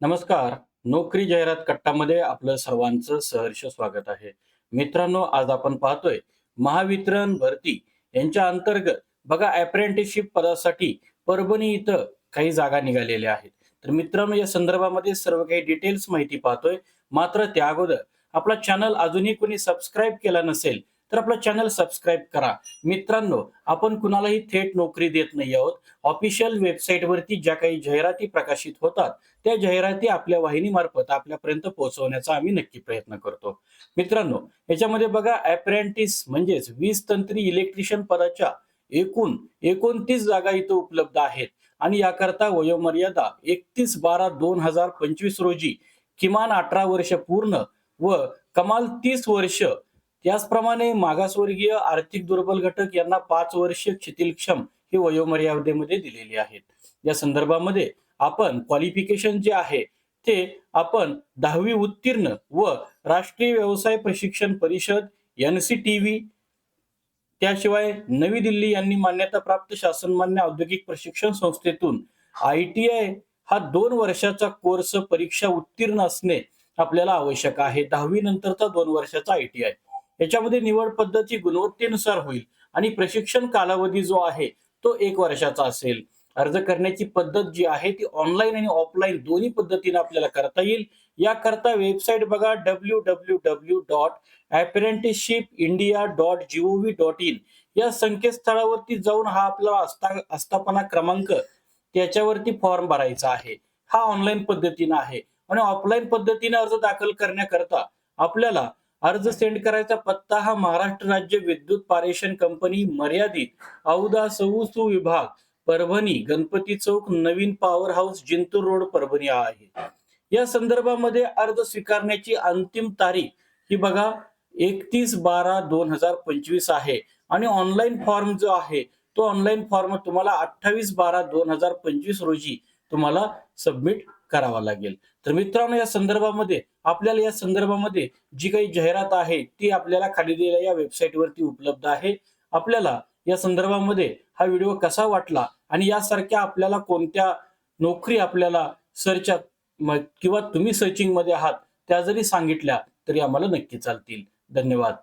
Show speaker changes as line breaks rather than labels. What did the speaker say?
नमस्कार. नोकरी जाहिरात कट्टामध्ये आपलं सर्वांचं सहर्ष स्वागत आहे. मित्रांनो आज आपण पाहतोय महावितरण भरती यांच्या अंतर्गत बघा अप्रेंटिसशिप पदासाठी परभणी इथं काही जागा निघालेल्या आहेत. तर मित्रांनो या संदर्भामध्ये सर्व काही डिटेल्स माहिती पाहतोय. मात्र त्या अगोदर आपला चॅनल अजूनही कोणी सबस्क्राईब केला नसेल तर आपलं चॅनल सबस्क्राईब करा. मित्रांनो आपण कुणालाही थेट नोकरी देत नाही आहोत. ऑफिशियल वेबसाईटवरती ज्या काही जाहिराती प्रकाशित होतात त्या जाहिराती आपल्या वाहिनीमार्फत आपल्यापर्यंत पोहोचवण्याचा आम्ही नक्की प्रयत्न करतो. मित्रांनो याच्यामध्ये बघा अप्रेंटिस म्हणजेच वीज तंत्री इलेक्ट्रिशियन पदाच्या एकूण एकोणतीस जागा इथं उपलब्ध आहेत. आणि याकरता वयोमर्यादा एकतीस बारा दोन हजार पंचवीस रोजी किमान अठरा वर्ष पूर्ण व कमाल तीस वर्ष त्याचप्रमाणे मागासवर्गीय आर्थिक दुर्बल घटक यांना पाच वर्ष क्षितिलक्षम ही वयोमर्यादेमध्ये दिलेली आहेत. या संदर्भामध्ये आपण क्वालिफिकेशन जे आहे ते आपण दहावी उत्तीर्ण व राष्ट्रीय व्यवसाय प्रशिक्षण परिषद एन सी टी व्ही त्याशिवाय नवी दिल्ली यांनी मान्यता प्राप्त शासनमान्य औद्योगिक प्रशिक्षण संस्थेतून आय टी आय हा दोन वर्षाचा कोर्स परीक्षा उत्तीर्ण असणे आपल्याला आवश्यक आहे. दहावी नंतरचा दोन वर्षाचा आय टी आय. याच्यामध्ये निवड पद्धती गुणवत्तेनुसार होईल. आणि प्रशिक्षण कालावधी जो आहे तो एक वर्षाचा असेल. अर्ज करण्याची पद्धत जी आहे ती ऑनलाईन आणि ऑफलाईन दोन्ही पद्धतीने आपल्याला करता येईल. याकरता वेबसाईट बघा W W W dot apprenticeship India dot G O V dot in या संकेतस्थळावरती जाऊन हा आपला आस्थापना क्रमांक त्याच्यावरती फॉर्म भरायचा आहे. हा ऑनलाईन पद्धतीनं आहे. आणि ऑफलाईन पद्धतीने अर्ज दाखल करण्याकरता आपल्याला अर्ज सेंड करायचा पत्ता हा महाराष्ट्र राज्य विद्युत पारेषण कंपनी मर्यादित औदा सौसू विभाग परभणी. गणपती चौक नवीन power house Jintur road Parbhani आहे. या संदर्भामध्ये अर्ज स्वीकारण्याची अंतिम तारीख ही बघा एकतीस बारा दोन हजार पंचवीस आहे. आणि ऑनलाईन फॉर्म जो आहे तो ऑनलाईन फॉर्म तुम्हाला अठ्ठावीस बारा दोन हजार पंचवीस रोजी तुम्हाला सबमिट करावा लागेल. तर मित्रांनो या संदर्भामध्ये आपल्याला या संदर्भामध्ये जी काही जाहिरात आहे ती आपल्याला खाली दिलेल्या या वेबसाईटवरती उपलब्ध आहे. आपल्याला या संदर्भामध्ये हा व्हिडिओ कसा वाटला आणि यासारख्या आपल्याला कोणत्या नोकरी आपल्याला सर्च किंवा तुम्ही सर्चिंगमध्ये आहात त्या जरी सांगितल्या तरी आम्हाला नक्की चालतील. धन्यवाद.